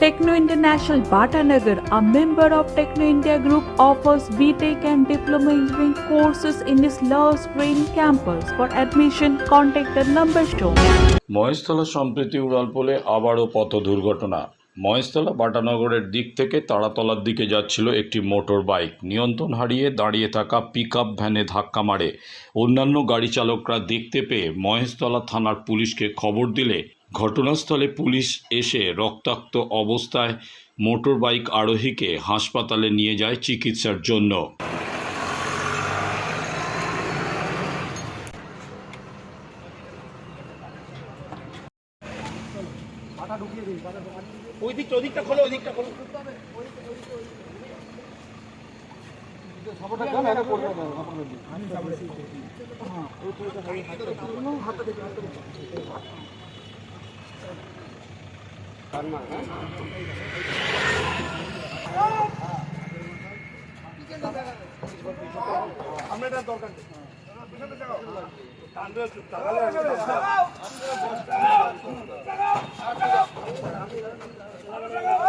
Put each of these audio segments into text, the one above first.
Techno International Bhatanagar, a member of Techno India Group, offers BTEC and Diploma Engineering courses in its Love Green campus. For admission, contact the number shown. Maheshtala সম্প্রতি উড়ালপোলে আবারও পথ দুর্ঘটনা মহেশতলা বাটানগরের দিক থেকে তারাতলার দিকে যাচ্ছিল একটি মোটর বাইক নিয়ন্ত্রণ হারিয়ে দাঁড়িয়ে থাকা পিক ভ্যানে ধাক্কা মারে অন্যান্য গাড়ি চালকরা দেখতে পেয়ে মহেশতলা থানার পুলিশকে খবর দিলে ঘটনাস্থলে পুলিশ এসে রক্তাক্ত অবস্থায় মোটর বাইক আরোহীকে হাসপাতালে নিয়ে যায় চিকিৎসার জন্য। ওই দিকটা খোলো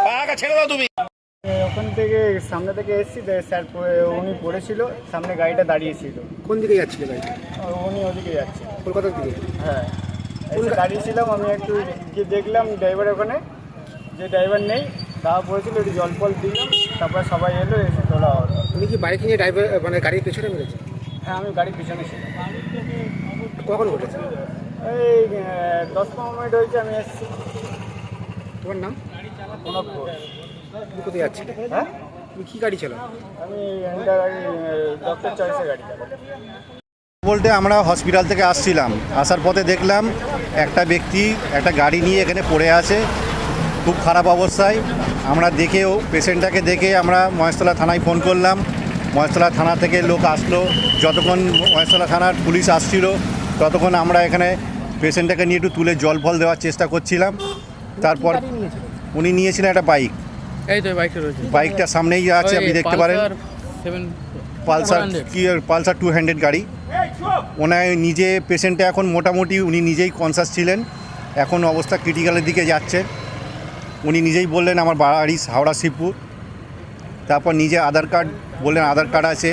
পাকা ছেড়ে দাও তুমি। ওখান থেকে সামনে থেকে এসেছি স্যার উনি পড়েছিল সামনে গাড়িটা দাঁড়িয়েছিল। কোন দিকে যাচ্ছিল গাড়িটা? উনি ওদিকে যাচ্ছে। কলকাতার দিকে? হ্যাঁ। দাঁড়িয়েছিলাম আমি একটু গিয়ে দেখলাম ড্রাইভার ওখানে। যে ড্রাইভার নেই দাওয়া পড়েছিল একটু জল ফল দিলাম তারপরে সবাই এলো এসে তোলা হলো। উনি কি বাইক নিয়ে ড্রাইভার মানে গাড়ির পেছনে মেরেছে হ্যাঁ আমি গাড়ির পিছনে ছিলাম। কখন ঘটেছে এই দশ পনেরো মিনিট হয়েছে আমি এসেছি। তোমার নাম? কোনো খোঁজ তুমি কোথায় যাচ্ছি হ্যাঁ? তুমি কী গাড়ি চালাও? আমি ডক্টর চয়েসের গাড়ি চালাই। বলতে আমরা হসপিটাল থেকে আসছিলাম। আসার পথে দেখলাম একটা ব্যক্তি একটা গাড়ি নিয়ে এখানে পড়ে আছে। খুব খারাপ অবস্থায়। আমরা দেখেও পেশেন্টটাকে দেখে আমরা মহেশতলা থানায় ফোন করলাম। মহেশতলা থানা থেকে লোক আসলো। যতক্ষণ মহেশতলা থানার পুলিশ আসছিল ততক্ষণ আমরা এখানে পেশেন্টটাকে নিয়ে একটু তুলে জল ফল দেওয়ার চেষ্টা করছিলাম। তারপর উনি নিয়েছিলেন একটা বাইক। এই তো বাইকটা রয়েছে। বাইকটা সামনেই আছে আপনি দেখতে পারেন। পালসার কি পালসার টু হান্ড্রেড গাড়ি। ওনার নিজে পেশেন্টটা এখন মোটামুটি উনি নিজেই কনসাস ছিলেন। এখন অবস্থা ক্রিটিক্যালের দিকে যাচ্ছে। উনি নিজেই বললেন আমার বাড়ি হাওড়া শিবপুর তারপর নিজে আধার কার্ড বললেন আধার কার্ড আছে।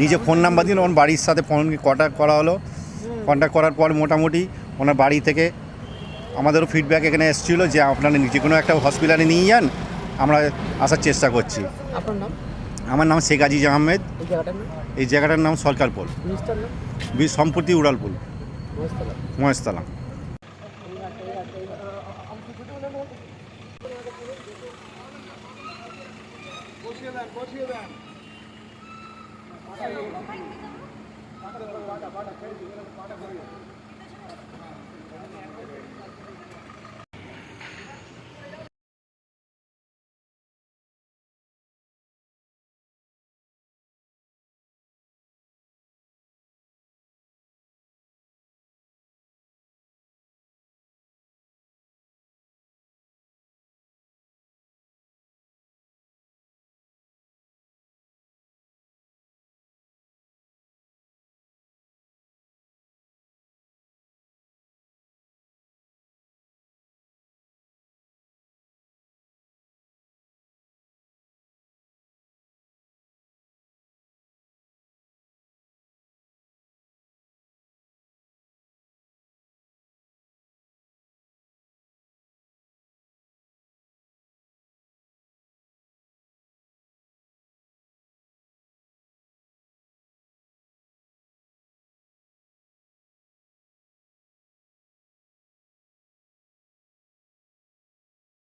নিজে ফোন নাম্বার দিন ওর বাড়ির সাথে ফোন কন্ট্যাক্ট করা হলো। কন্ট্যাক্ট করার পর মোটামুটি ওনার বাড়ি থেকে আমাদেরও ফিডব্যাক এখানে এসেছিল যে আপনারা যে কোনো একটা হসপিটালে নিয়ে যান আমরা আসার চেষ্টা করছি। আমার নাম শেখ আজিজ আহমেদ। এই জায়গাটার নাম? এই জায়গাটার নাম সরকারপুর। মিনিস্টার নাম বি সম্প্রতি উড়ালপুর মহেশতলা মহেশতলা বসিয়ে দেন